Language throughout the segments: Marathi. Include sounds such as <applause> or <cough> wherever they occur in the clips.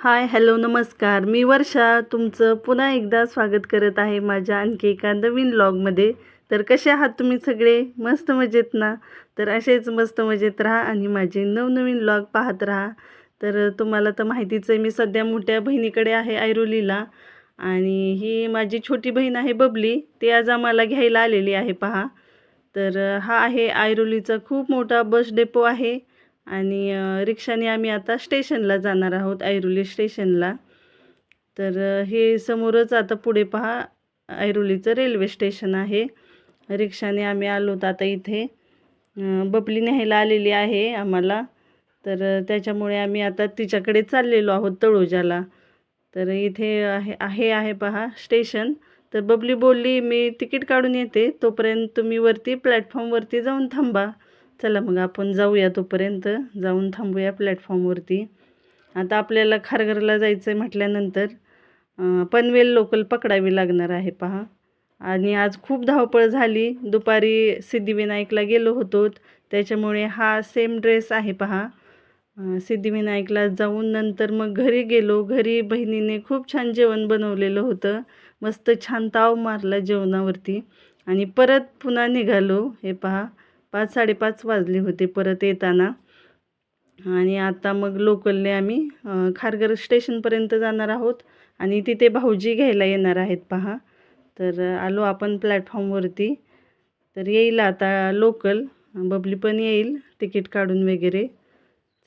हाय हॅलो नमस्कार. मी वर्षा. तुमचं पुन्हा एकदा स्वागत करत आहे माझ्या आणखी एका नवीन ब्लॉगमध्ये तर कसे आहात तुम्ही सगळे? मस्त मजेत ना? तर असेच मस्त मजेत राहा आणि माझे नवनवीन ब्लॉग पाहत राहा. तर तुम्हाला तर माहितीच आहे मी सध्या मोठ्या बहिणीकडे आहे ऐरोलीला. आणि ही माझी छोटी बहीण आहे बबली. ती आज आम्हाला घ्यायला आलेली आहे पहा. तर हा आहे ऐरोलीचा खूप मोठा बस डेपो आहे. आणि रिक्षाने आम्ही आता स्टेशनला जाणार आहोत ऐरोली स्टेशनला. तर हे समोरच आता पुढे पहा ऐरोलीचं रेल्वे स्टेशन आहे. रिक्षाने आम्ही आलो होतो आता इथे. बबली न्यायला आलेली आहे आम्हाला. तर त्याच्यामुळे आम्ही आता तिच्याकडे चाललेलो आहोत तळोजाला. तर इथे आहे आहे आहे पहा स्टेशन. तर बबली बोलली मी तिकीट काढून येते. तोपर्यंत तुम्ही वरती प्लॅटफॉर्मवरती जाऊन थांबा. चला मग आपण जाऊया तोपर्यंत. जाऊन थांबूया प्लॅटफॉर्मवरती आता आपल्याला खारघरला जायचं आहे म्हटल्यानंतर पनवेल लोकल पकडावी लागणार आहे पहा. आणि आज खूप धावपळ झाली. दुपारी सिद्धिविनायकला गेलो होतो. त्याच्यामुळे हा सेम ड्रेस आहे पहा. सिद्धिविनायकला जाऊन नंतर मग घरी गेलो. घरी बहिणीने खूप छान जेवण बनवलेलं होतं. मस्त छान ताव मारला जेवणावरती. आणि परत पुन्हा निघालो. हे पहा. पाच साडेपाच वाजले होते परत येताना. आणि आता मग लोकलने आम्ही खारघर स्टेशनपर्यंत जाणार आहोत. आणि तिथे भाऊजी घ्यायला येणार आहेत पहा. तर आलो आपण प्लॅटफॉर्मवरती. तर येईल आता लोकल बबली पण येईल तिकीट काढून वगैरे.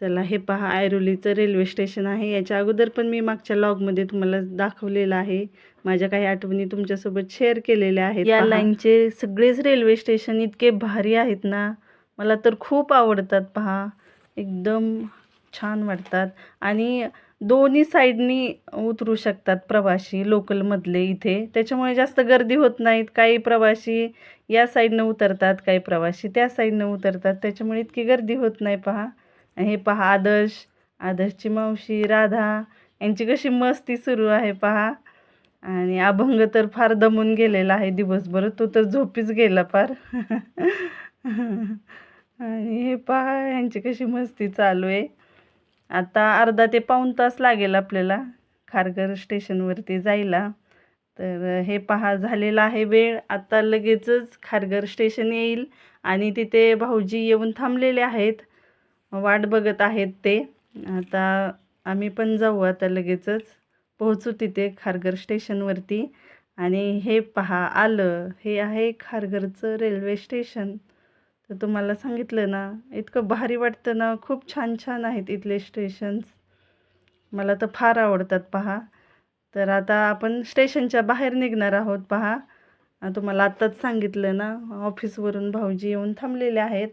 चला हे पहा ऐरोलीचं रेल्वे स्टेशन आहे. याच्या अगोदर पण मी मागच्या लॉगमध्ये तुम्हाला दाखवलेलं आहे. माझ्या काही आठवणी तुमच्यासोबत शेअर केलेल्या आहेत. या लाईनचे सगळेच रेल्वे स्टेशन इतके भारी आहेत ना. मला तर खूप आवडतात पहा. एकदम छान वाटतात. आणि दोन्ही साईडनी उतरू शकतात प्रवासी लोकलमधले इथे. त्याच्यामुळे जास्त गर्दी होत नाहीत. काही प्रवासी या साईडनं उतरतात काही प्रवासी त्या साईडनं उतरतात. त्याच्यामुळे इतकी गर्दी होत नाही पहा. आणि हे पहा आदर्श आदर्शची मावशी राधा यांची कशी मस्ती सुरू आहे पहा. आणि अभंग तर फार दमून गेलेला आहे दिवसभर तो तर झोपीच गेला फार. आणि हे पहा यांची कशी मस्ती चालू आहे. आता अर्धा ते पाऊण तास लागेल आपल्याला खारघर स्टेशनवरती जायला. तर हे पहा झालेला आहे वेळ. आता लगेचच खारघर स्टेशन येईल आणि तिथे भाऊजी येऊन थांबलेले आहेत. वाट बघत आहेत ते. आता आम्ही पण जाऊ आता लगेचच. पोहोचू तिथे खारघर स्टेशनवरती आणि हे पहा आलं. हे आहे खारघरचं रेल्वे स्टेशन तर तुम्हाला सांगितलं ना इतकं भारी वाटतं ना. खूप छान छान आहेत इथले स्टेशन्स मला तर फार आवडतात पहा. तर आता आपण स्टेशनच्या बाहेर निघणार आहोत पहा. तुम्हाला आत्ताच सांगितलं ना ऑफिसवरून भाऊजी येऊन थांबलेले आहेत.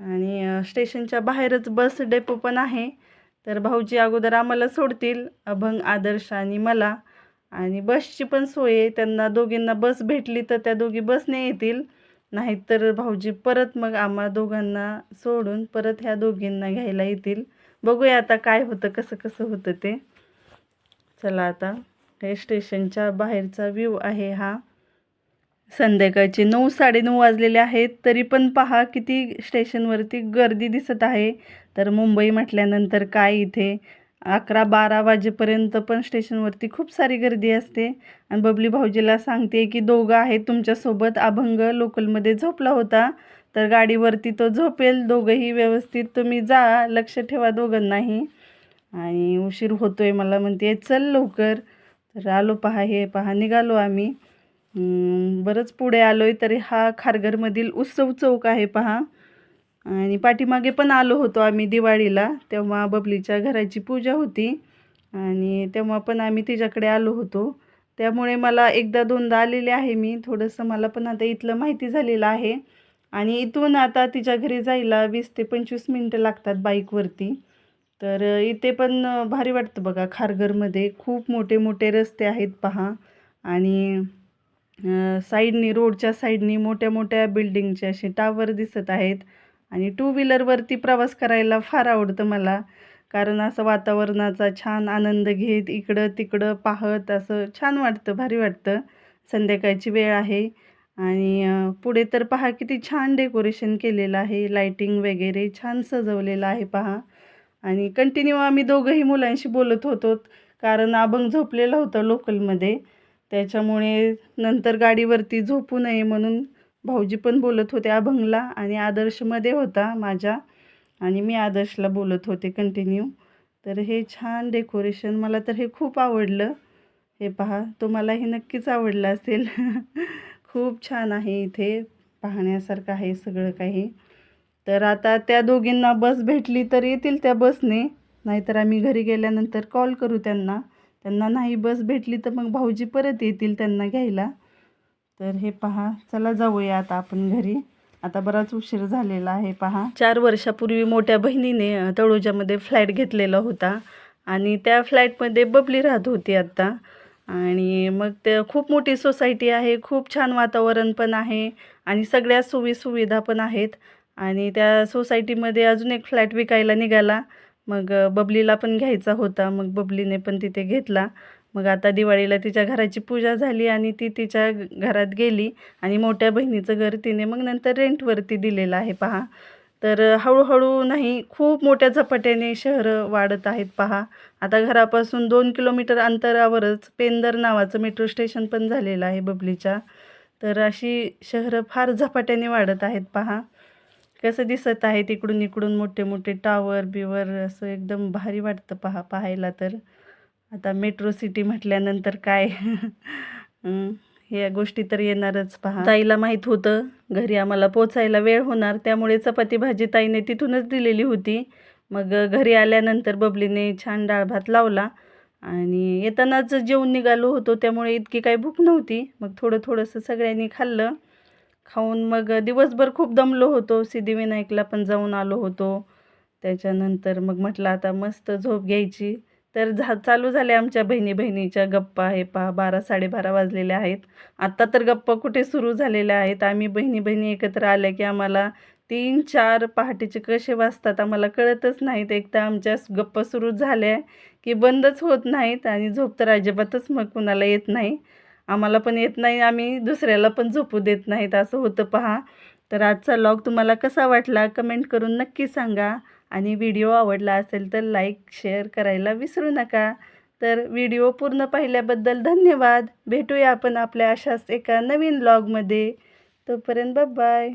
आणि स्टेशनच्या बाहेरच बस डेपो पण आहे. तर भाऊजी अगोदर आम्हाला सोडतील अभंग आदर्श आणि मला. आणि बसची पण सोय आहे. त्यांना दोघींना बस भेटली तर त्या दोघी बसने येतील. नाहीतर भाऊजी परत मग आम्हा दोघांना सोडून परत ह्या दोघींना घ्यायला येतील. बघूया आता काय होतं कसं कसं होतं ते. चला आता हे स्टेशनच्या बाहेरचा व्ह्यू आहे हा. संध्याकाळचे नऊ साडेनऊ वाजलेले आहेत. तरी पण पहा किती स्टेशनवरती गर्दी दिसत आहे. तर मुंबई म्हटल्यानंतर काय इथे? अकरा बारा वाजेपर्यंत पण स्टेशनवरती खूप सारी गर्दी असते. आणि बबली भाऊजीला सांगते की दोघं आहेत तुमच्यासोबत. अभंग लोकलमध्ये झोपला होता. तर गाडीवरती तो झोपेल. दोघंही व्यवस्थित. तुम्ही जा. लक्ष ठेवा दोघांनाही. आणि उशीर होतोय मला म्हणते चल लवकर. तर आलो पहा. हे पहा. निघालो आम्ही. बरंच पुढे आलो आहे तरी हा खारघरमधील उत्सव चौक आहे पहा. आणि पाठीमागे पण आलो होतो आम्ही दिवाळीला तेव्हा बबलीच्या घराची पूजा होती. आणि तेव्हा पण आम्ही तिच्याकडे आलो होतो. त्यामुळे मला एकदा दोनदा आलेले आहे मी. थोडंसं मला पण आता इथलं माहिती झालेलं आहे. आणि इथून आता तिच्या घरी जायला वीस ते पंचवीस मिनटं लागतात बाईकवरती. तर इथे पण भारी वाटतं बघा खारघरमध्ये खूप मोठे मोठे रस्ते आहेत पहा. आणि साईडनी रोडच्या साईडनी मोठ्या मोठ्या बिल्डिंगचे असे टावर दिसत आहेत. आणि टू व्हीलरवरती प्रवास करायला फार आवडतं मला. कारण असं वातावरणाचा छान आनंद घेत इकडं तिकडं पाहत असं छान वाटतं भारी वाटतं. संध्याकाळची वेळ आहे. आणि पुढे तर पहा किती छान डेकोरेशन केलेलं आहे. लाईटिंग वगैरे छान सजवलेलं आहे पहा. आणि कंटिन्यू आम्ही दोघंही मुलांशी बोलत होतो. कारण अभंग झोपलेलं होतं लोकलमध्ये त्याच्यामुळे नंतर गाडीवरती झोपू नये म्हणून भाऊजी पण बोलत होते अभंगला आणि आदर्शमध्ये होता माझ्या आणि मी आदर्शला बोलत होते कंटिन्यू तर हे छान डेकोरेशन मला तर हे खूप आवडलं. हे पहा तुम्हालाही नक्कीच आवडलं असेल. <laughs> खूप छान आहे इथे पाहण्यासारखं आहे सगळं काही. तर आता त्या दोघींना बस भेटली तर येतील त्या बसने. नाहीतर आम्ही घरी गेल्यानंतर कॉल करू त्यांना. त्यांना नाही बस भेटली तर मग भाऊजी परत येतील त्यांना घ्यायला. तर हे पहा चला जाऊया आता आपण घरी. आता बराच उशीर झालेला आहे पहा. चार वर्षापूर्वी मोठ्या बहिणीने तळोजामध्ये फ्लॅट घेतलेला होता आणि त्या फ्लॅटमध्ये बबली राहत होती आत्ता आणि मग ते खूप मोठी सोसायटी आहे खूप छान वातावरण पण आहे आणि सगळ्या सोयी सुविधा पण आहेत. आणि त्या सोसायटीमध्ये अजून एक फ्लॅट विकायला निघाला. मग बबलीला पण घ्यायचा होता. मग बबलीने पण तिथे घेतला. मग आता दिवाळीला तिच्या घराची पूजा झाली आणि ती तिच्या घरात गेली आणि मोठ्या बहिणीचं घर तिने मग नंतर रेंटवरती दिलेलं आहे पहा. तर हळूहळू नाही खूप मोठ्या झपाट्याने शहरं वाढत आहेत पहा. आता घरापासून दोन किलोमीटर अंतरावरच पेंदर नावाचं मेट्रो स्टेशन पण झालेलं आहे बबलीच्या. तर अशी शहरं फार झपाट्याने वाढत आहेत पहा. कसं दिसत आहे तिकडून इकडून मोठे मोठे टावर बिवर असं एकदम भारी वाटतं पहा पाहायला तर. आता मेट्रो सिटी म्हटल्यानंतर काय? <laughs> ह्या गोष्टी तर येणारच पहा. ताईला माहीत होतं घरी आम्हाला पोचायला वेळ होणार त्यामुळे चपाती भाजी ताईने तिथूनच दिलेली होती. मग घरी आल्यानंतर बबलीने छान डाळ भात लावला आणि येतानाच जेवण निघालो होतो त्यामुळे इतकी काही भूक नव्हती. मग थोडं थोडंसं सगळ्यांनी खाल्लं. खाऊन मग दिवसभर खूप दमलो होतो. सिद्धिविनायकला पण जाऊन आलो होतो. त्याच्यानंतर मग म्हटलं आता मस्त झोप घ्यायची. तर झा चालू झाल्या आमच्या बहिणी बहिणीच्या गप्पा. हे पहा बारा साडेबारा वाजलेल्या आहेत. आत्ता तर गप्पा कुठे सुरू झालेल्या आहेत? आम्ही बहिणी बहिणी एकत्र आल्या की आम्हाला तीन चार पहाटेचे कसे वाजतात आम्हाला कळतच नाहीत. एक तर आमच्या गप्पा सुरू झाल्या की बंदच होत नाहीत आणि झोप तर अजिबातच मग कुणाला येत नाही. आम्हाला पण येत नाही आम्ही दुसऱ्याला पण झोपू देत नाहीत असं होतं पहा. तर आजचा लॉग तुम्हाला कसा वाटला कमेंट करून नक्की सांगा. आणि व्हिडिओ आवडला असेल तर लाईक शेअर करायला विसरू नका. तर व्हिडिओ पूर्ण पाहिल्याबद्दल धन्यवाद. भेटूया आपण आपल्या अशाच एका नवीन लॉगमध्ये तोपर्यंत बाय